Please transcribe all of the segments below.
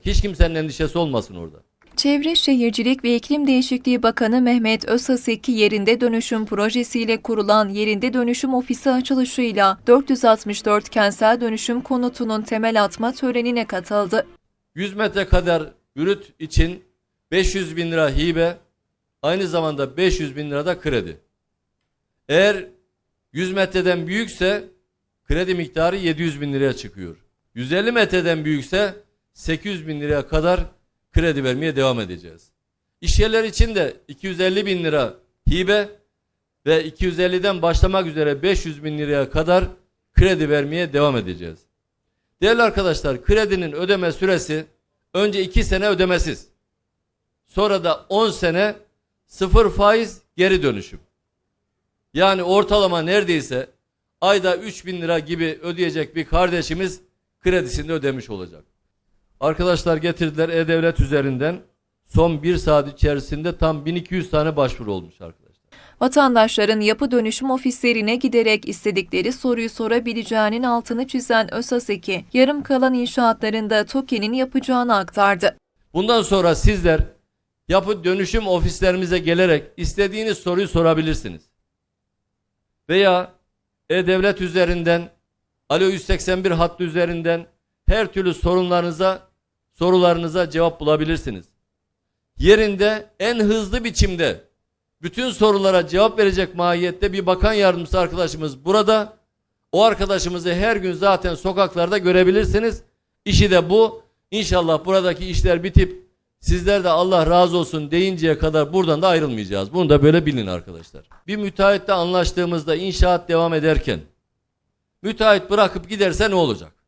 Hiç kimsenin endişesi olmasın orada. Çevre Şehircilik ve İklim Değişikliği Bakanı Mehmet Özhaseki yerinde dönüşüm projesiyle kurulan Yerinde Dönüşüm Ofisi açılışıyla 464 kentsel dönüşüm konutunun temel atma törenine katıldı. 100 metre kadar bürüt için 500 bin lira hibe, aynı zamanda 500 bin lira da kredi. Eğer 100 metreden büyükse kredi miktarı 700 bin liraya çıkıyor. 150 metreden büyükse 800 bin liraya kadar kredi vermeye devam edeceğiz. İş yerleri için de 250 bin lira hibe ve 250'den başlamak üzere 500 bin liraya kadar kredi vermeye devam edeceğiz. Değerli arkadaşlar kredinin ödeme süresi önce 2 sene ödemesiz. Sonra da 10 sene sıfır faiz geri dönüşüm. Yani ortalama neredeyse ayda 3 bin lira gibi ödeyecek bir kardeşimiz kredisini ödemiş olacak. Arkadaşlar getirdiler E-Devlet üzerinden son bir saat içerisinde tam 1200 tane başvuru olmuş arkadaşlar. Vatandaşların yapı dönüşüm ofislerine giderek istedikleri soruyu sorabileceğinin altını çizen Özhaseki, yarım kalan inşaatlarında TOKİ'nin yapacağını aktardı. Bundan sonra sizler yapı dönüşüm ofislerimize gelerek istediğiniz soruyu sorabilirsiniz. Veya E-Devlet üzerinden, Alo 181 hattı üzerinden her türlü sorunlarınıza, sorularınıza cevap bulabilirsiniz. Yerinde en hızlı biçimde bütün sorulara cevap verecek mahiyette bir bakan yardımcısı arkadaşımız burada. O arkadaşımızı her gün zaten sokaklarda görebilirsiniz. İşi de bu. İnşallah buradaki işler bitip sizler de Allah razı olsun deyinceye kadar buradan da ayrılmayacağız. Bunu da böyle bilin arkadaşlar. Bir müteahhitle anlaştığımızda inşaat devam ederken müteahhit bırakıp giderse ne olacak?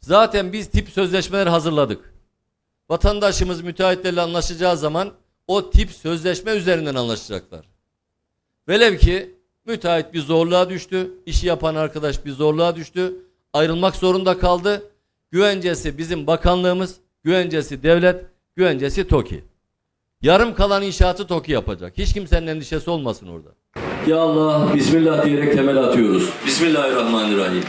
Zaten biz tip sözleşmeler hazırladık. Vatandaşımız müteahhitlerle anlaşacağı zaman o tip sözleşme üzerinden anlaşacaklar. Velev ki müteahhit bir zorluğa düştü, işi yapan arkadaş bir zorluğa düştü, ayrılmak zorunda kaldı. Güvencesi bizim bakanlığımız, güvencesi devlet, güvencesi TOKİ. Yarım kalan inşaatı TOKİ yapacak. Hiç kimsenin endişesi olmasın orada. Ya Allah, Bismillah diyerek temel atıyoruz. Bismillahirrahmanirrahim.